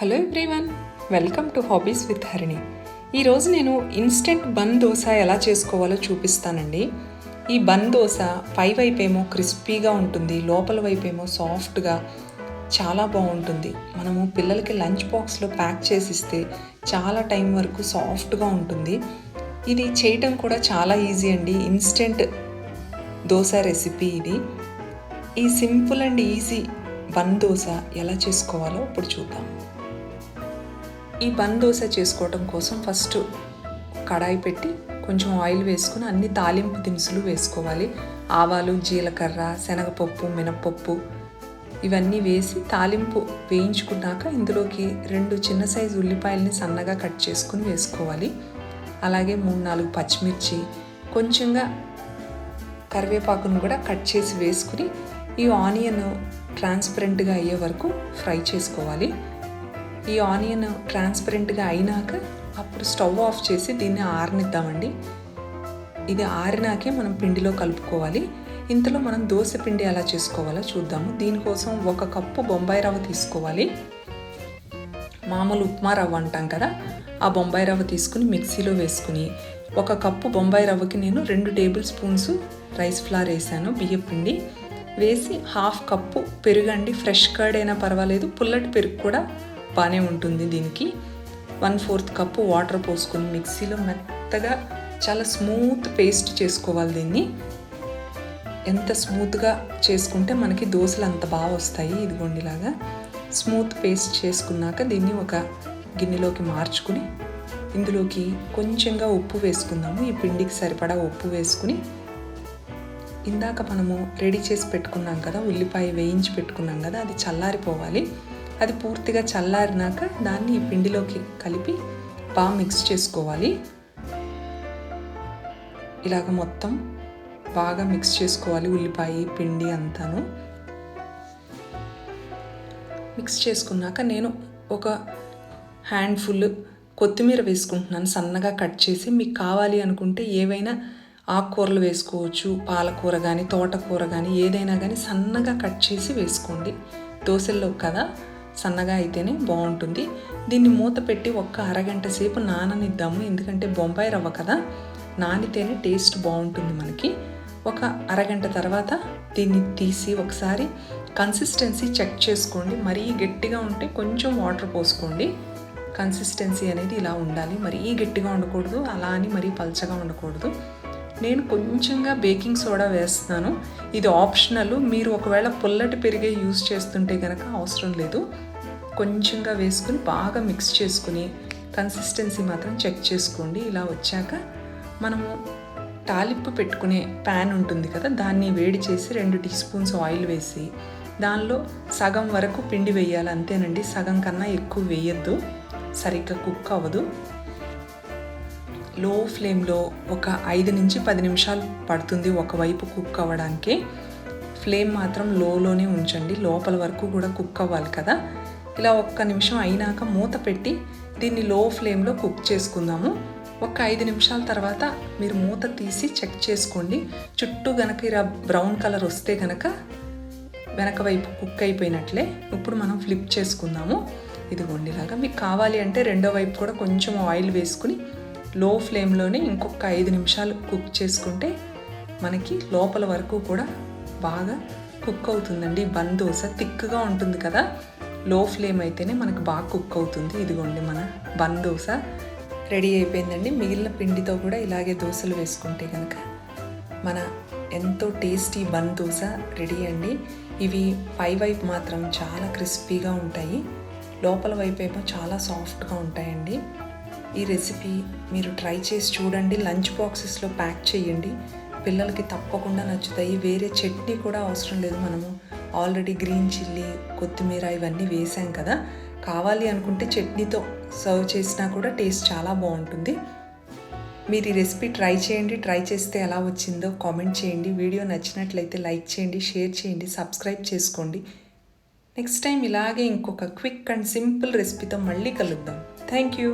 Hello everyone welcome to hobbies with Harini ఈరోజు నేను instant bun dosa ఎలా చేసుకోవాలో చూపిస్తానండి. ఈ బన్ దోశ పై వైపేమో క్రిస్పీగా ఉంటుంది లోపల వైపేమో సాఫ్ట్గా చాలా బాగుంటుంది. మనము పిల్లలకి లంచ్ బాక్స్లో ప్యాక్ చేసిస్తే చాలా టైం వరకు సాఫ్ట్గా ఉంటుంది. ఇది చేయటం కూడా చాలా ఈజీ అండి. ఇన్స్టెంట్ దోశ రెసిపీ ఇది. ఈ simple and easy bun dosa ఎలా చేసుకోవాలో ఇప్పుడు చూద్దాం. ఈ బన్ దోశ చేసుకోవటం కోసం ఫస్ట్ కడాయి పెట్టి కొంచెం ఆయిల్ వేసుకుని అన్ని తాలింపు దినుసులు వేసుకోవాలి. ఆవాలు జీలకర్ర శనగపప్పు మినప్పప్పు ఇవన్నీ వేసి తాలింపు వేయించుకున్నాక ఇందులోకి రెండు చిన్న సైజు ఉల్లిపాయల్ని సన్నగా కట్ చేసుకుని వేసుకోవాలి. అలాగే మూడు నాలుగు పచ్చిమిర్చి కొంచెంగా కరివేపాకును కూడా కట్ చేసి వేసుకుని ఈ ఆనియన్ ట్రాన్స్పరెంట్గా అయ్యే వరకు ఫ్రై చేసుకోవాలి. ఈ ఆనియన్ ట్రాన్స్పరెంట్గా అయినాక అప్పుడు స్టవ్ ఆఫ్ చేసి దీన్ని ఆరనిద్దామండి. ఇది ఆరినాకే మనం పిండిలో కలుపుకోవాలి. ఇంతలో మనం దోశ పిండి ఎలా చేసుకోవాలో చూద్దాము. దీనికోసం ఒక కప్పు బొంబాయి రవ్వ తీసుకోవాలి. మామూలు ఉప్మా రవ్వ అంటాం కదా ఆ బొంబాయి రవ్వ తీసుకుని మిక్సీలో వేసుకుని ఒక కప్పు బొంబాయి రవ్వకి నేను రెండు టేబుల్ స్పూన్స్ రైస్ ఫ్లార్ వేసాను బియ్యం పిండి. వేసి హాఫ్ కప్పు పెరుగండి. ఫ్రెష్ కర్డ్ అయినా పర్వాలేదు. పుల్లటి పెరుగు కూడా బాగానే ఉంటుంది దీనికి. వన్ ఫోర్త్ కప్పు వాటర్ పోసుకొని మిక్సీలో మెత్తగా చాలా స్మూత్ పేస్ట్ చేసుకోవాలి దీన్ని. ఎంత స్మూత్గా చేసుకుంటే మనకి దోశలు అంత బాగా వస్తాయి ఇదిగోండిలాగా స్మూత్ పేస్ట్ చేసుకున్నాక దీన్ని ఒక గిన్నెలోకి మార్చుకుని ఇందులోకి కొంచెంగా ఉప్పు వేసుకుందాము. ఈ పిండికి సరిపడా ఉప్పు వేసుకుని ఇందాక మనము రెడీ చేసి పెట్టుకున్నాం కదా ఉల్లిపాయ వేయించి పెట్టుకున్నాం కదా అది చల్లారిపోవాలి. అది పూర్తిగా చల్లారినాక దాన్ని ఈ పిండిలోకి కలిపి బాగా మిక్స్ చేసుకోవాలి. ఇలాగ మొత్తం బాగా మిక్స్ చేసుకోవాలి ఉల్లిపాయ పిండి అంతాను. మిక్స్ చేసుకున్నాక నేను ఒక హ్యాండ్ఫుల్ కొత్తిమీర వేసుకుంటున్నాను. సన్నగా కట్ చేసి మీకు కావాలి అనుకుంటే ఏవైనా ఆకుకూరలు వేసుకోవచ్చు పాలకూర కానీ తోటకూర కానీ ఏదైనా కానీ సన్నగా కట్ చేసి వేసుకోండి. దోశల్లో కదా సన్నగా అయితేనే బాగుంటుంది. దీన్ని మూత పెట్టి ఒక్క అరగంట సేపు నాననిద్దాము. ఎందుకంటే బొంబాయి రవ్వ కదా నానితేనే టేస్ట్ బాగుంటుంది మనకి. ఒక అరగంట తర్వాత దీన్ని తీసి ఒకసారి కన్సిస్టెన్సీ చెక్ చేసుకోండి. మరీ గట్టిగా ఉంటే కొంచెం వాటర్ పోసుకోండి. కన్సిస్టెన్సీ అనేది ఇలా ఉండాలి. మరీ గట్టిగా ఉండకూడదు. అలా అని మరీ పల్చగా ఉండకూడదు. నేను కొంచెంగా బేకింగ్ సోడా వేస్తున్నాను. ఇది ఆప్షనల్. మీరు ఒకవేళ పుల్లటి పెరిగే యూస్ చేస్తుంటే కనుక అవసరం లేదు. కొంచెంగా వేసుకుని బాగా మిక్స్ చేసుకుని కన్సిస్టెన్సీ మాత్రం చెక్ చేసుకోండి. ఇలా వచ్చాక మనము తాలింపు పెట్టుకునే ప్యాన్ ఉంటుంది కదా దాన్ని వేడి చేసి రెండు టీ స్పూన్స్ ఆయిల్ వేసి దానిలో సగం వరకు పిండి వేయాలి. అంతేనండి సగం కన్నా ఎక్కువ వేయద్దు. సరిగ్గా కుక్ అవ్వదు. లో ఫ్లేమ్లో ఒక ఐదు నుంచి పది నిమిషాలు పడుతుంది ఒకవైపు కుక్ అవ్వడానికి. ఫ్లేమ్ మాత్రం లోలోనే ఉంచండి. లోపల వరకు కూడా కుక్ అవ్వాలి కదా. ఇలా ఒక్క నిమిషం అయినాక మూత పెట్టి దీన్ని లో ఫ్లేమ్లో కుక్ చేసుకుందాము. ఒక ఐదు నిమిషాల తర్వాత మీరు మూత తీసి చెక్ చేసుకోండి. చుట్టూ గనక ఇలా బ్రౌన్ కలర్ వస్తే గనక వెనక వైపు కుక్ అయిపోయినట్లే. ఇప్పుడు మనం ఫ్లిప్ చేసుకుందాము. ఇదిగోండి ఇలాగా. మీకు కావాలి అంటే రెండో వైపు కూడా కొంచెం ఆయిల్ వేసుకుని లో ఫ్లేమ్లోనే ఇంకొక ఐదు నిమిషాలు కుక్ చేసుకుంటే మనకి లోపల వరకు కూడా బాగా కుక్ అవుతుందండి. బన్ దోశ థిక్గా ఉంటుంది కదా. లో ఫ్లేమ్ అయితేనే మనకు బాగా కుక్ అవుతుంది. ఇదిగోండి మన బన్ దోశ రెడీ అయిపోయిందండి. మిగిలిన పిండితో కూడా ఇలాగే దోశలు వేసుకుంటే కనుక మన ఎంతో టేస్టీ బన్ దోశ రెడీ అండి. ఇవి పై వైపు మాత్రం చాలా క్రిస్పీగా ఉంటాయి. లోపల వైపు ఏమో చాలా సాఫ్ట్గా ఉంటాయండి. ఈ రెసిపీ మీరు ట్రై చేసి చూడండి. లంచ్ బాక్సెస్లో ప్యాక్ చేయండి. పిల్లలకి తప్పకుండా నచ్చుతాయి. వేరే చట్నీ కూడా అవసరం లేదు. మనము ఆల్రెడీ గ్రీన్ చిల్లీ కొత్తిమీర ఇవన్నీ వేసాం కదా. కావాలి అనుకుంటే చట్నీతో సర్వ్ చేసినా కూడా టేస్ట్ చాలా బాగుంటుంది. మీరు ఈ రెసిపీ ట్రై చేయండి. ట్రై చేస్తే ఎలా వచ్చిందో కామెంట్ చేయండి. వీడియో నచ్చినట్లయితే లైక్ చేయండి షేర్ చేయండి సబ్స్క్రైబ్ చేసుకోండి. నెక్స్ట్ టైం ఇలాగే ఇంకొక క్విక్ అండ్ సింపుల్ రెసిపీతో మళ్ళీ కలుద్దాం. Thank you